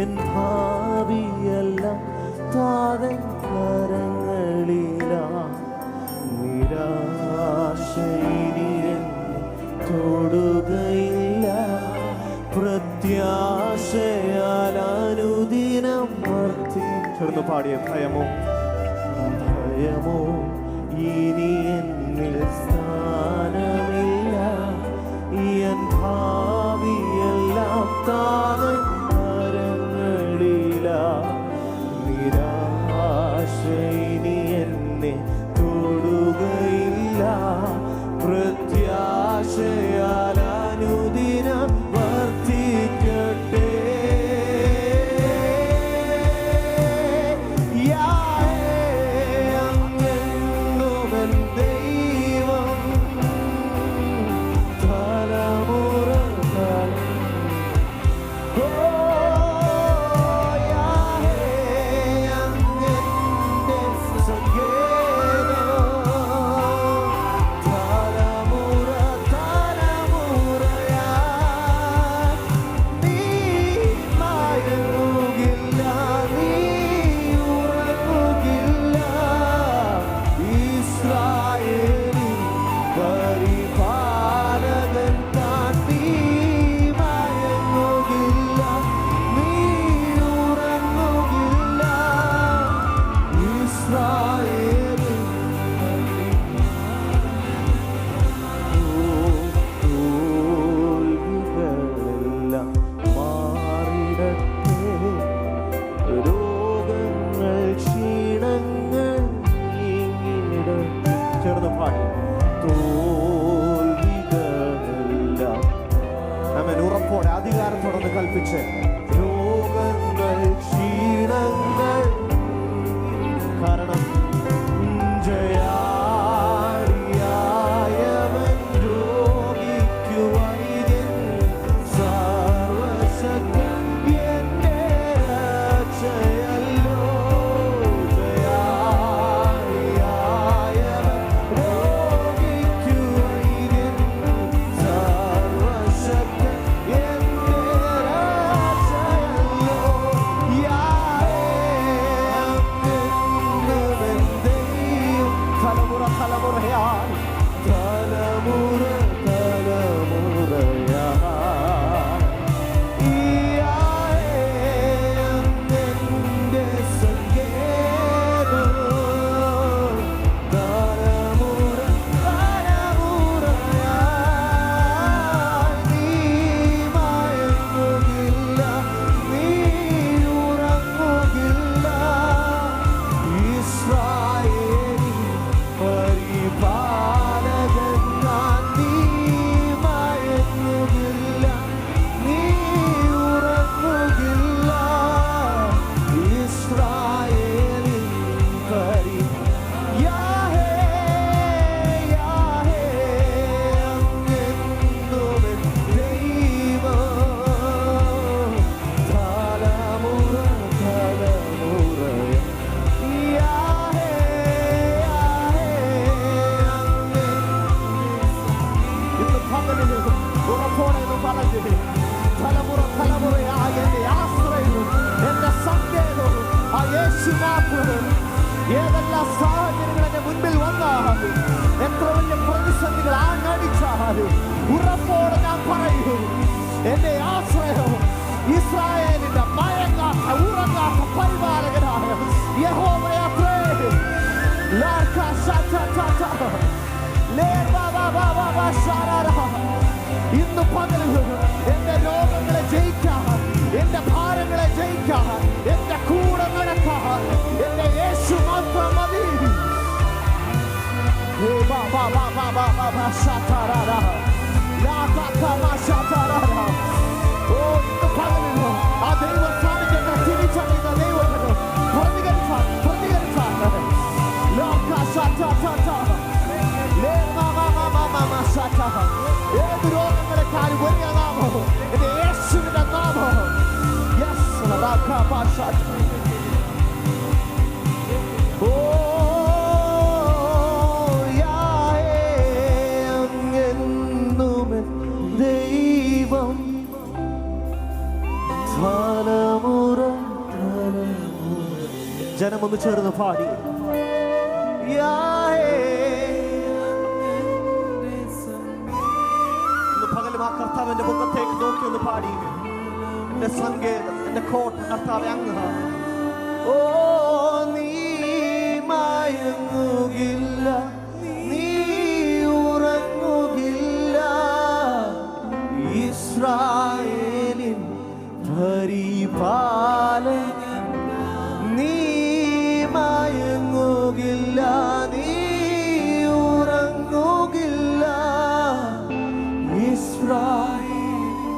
N ഭാവിയെല്ലാം താതൻ കരങ്ങളില നിരാശയിനി തൊടുകയില്ല. പ്രത്യാശയാൽ അനുദിനം വർത്തി പാടിയ. ഭയമോ? ഭയമോ? ഇനി എന്നിൽ ഇന്ന് പകൽ എന്റെ രോഗങ്ങളെ ജയിക്കാം എന്റെ ഭാരങ്ങളെ ജയിക്കാം എന്റെ കൂടെ നടക്കാം എന്റെ യേശു മാത്രം മതി ബാ ബാ ബാ ബാ ബാ ബാ സാത്താ ജനമൊന്ന് ചേർന്ന് പാടി. പകലും ആ കർത്താവിന്റെ മുഖത്തേക്ക് നോക്കി ഒന്ന് പാടി. സങ്കേതം. എന്റെ കോട്ട കർത്താവെ അങ്ങ് ഓ നീ നീ ഉറങ്ങുകില്ല. ഇസ്രായേലിൻ പരിപാലന നീ നീ ഇസ്രായേലിൻ